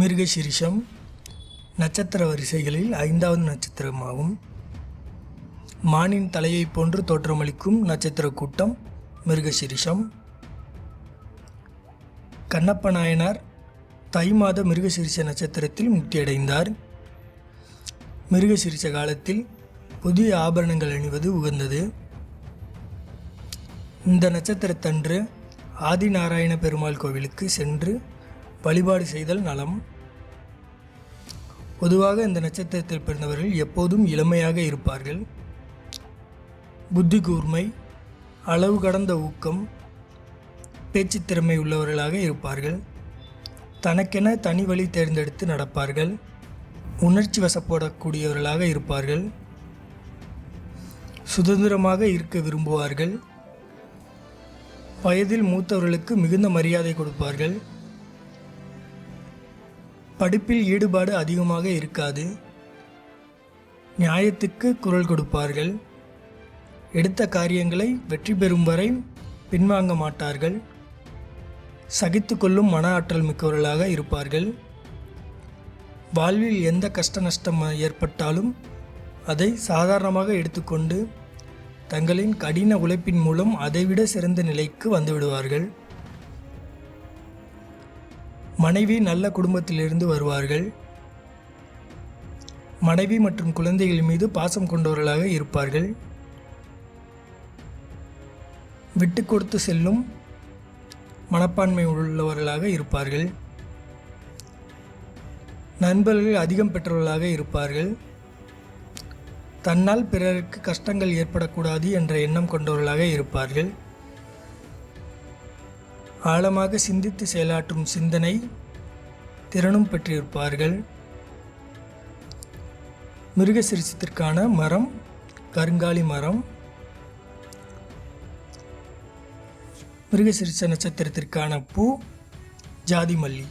மிருகசிரிஷம் நட்சத்திர வரிசைகளில் ஐந்தாவது நட்சத்திரமாகும். மானின் தலையைப் போன்று தோற்றமளிக்கும் நட்சத்திர கூட்டம் மிருகசிரிஷம். கண்ணப்ப நாயனார் தை மாத மிருகசிரிஷ நட்சத்திரத்தில் முக்தியடைந்தார். மிருகசிரிஷ காலத்தில் புதிய ஆபரணங்கள் அணிவது உகந்தது. இந்த நட்சத்திரத்தன்று ஆதிநாராயண பெருமாள் கோவிலுக்கு சென்று வழிபாடு செய்தல் நலம். பொதுவாக இந்த நட்சத்திரத்தில் பிறந்தவர்கள் எப்போதும் இளமையாக இருப்பார்கள். புத்தி கூர்மை அளவு கடந்த ஊக்கம் பேச்சு திறமை உள்ளவர்களாக இருப்பார்கள். தனக்கென தனி வழி தேர்ந்தெடுத்து நடப்பார்கள். உணர்ச்சி வசப்படக்கூடியவர்களாக இருப்பார்கள். சுதந்திரமாக இருக்க விரும்புவார்கள். வயதில் மூத்தவர்களுக்கு மிகுந்த மரியாதை கொடுப்பார்கள். படிப்பில் ஈடுபாடு அதிகமாக இருக்காது. நியாயத்துக்கு குரல் கொடுப்பார்கள். எடுத்த காரியங்களை வெற்றி பெறும் வரை பின்வாங்க மாட்டார்கள். சகித்து கொள்ளும் மன ஆற்றல் மிக்கவர்களாக இருப்பார்கள். வாழ்வில் எந்த கஷ்ட நஷ்டம் ஏற்பட்டாலும் அதை சாதாரணமாக எடுத்துக்கொண்டு தங்களின் கடின உழைப்பின் மூலம் அதைவிட சிறந்த நிலைக்கு வந்துவிடுவார்கள் மனைவி நல்ல குடும்பத்திலிருந்து வருவார்கள். மனைவி மற்றும் குழந்தைகள் மீது பாசம் கொண்டவர்களாக இருப்பார்கள். விட்டு கொடுத்து செல்லும் மனப்பான்மை உள்ளவர்களாக இருப்பார்கள். நண்பர்கள் அதிகம் பெற்றவர்களாக இருப்பார்கள். தன்னால் பிறருக்கு கஷ்டங்கள் ஏற்படக்கூடாது என்ற எண்ணம் கொண்டவர்களாக இருப்பார்கள். ஆழமாக சிந்தித்து செயலாற்றும் சிந்தனை திறனும் பெற்றிருப்பார்கள். மிருகசிரிசத்திற்கான மரம் கருங்காலி மரம். மிருகசிரிச நட்சத்திரத்திற்கான பூ ஜாதி மல்லி.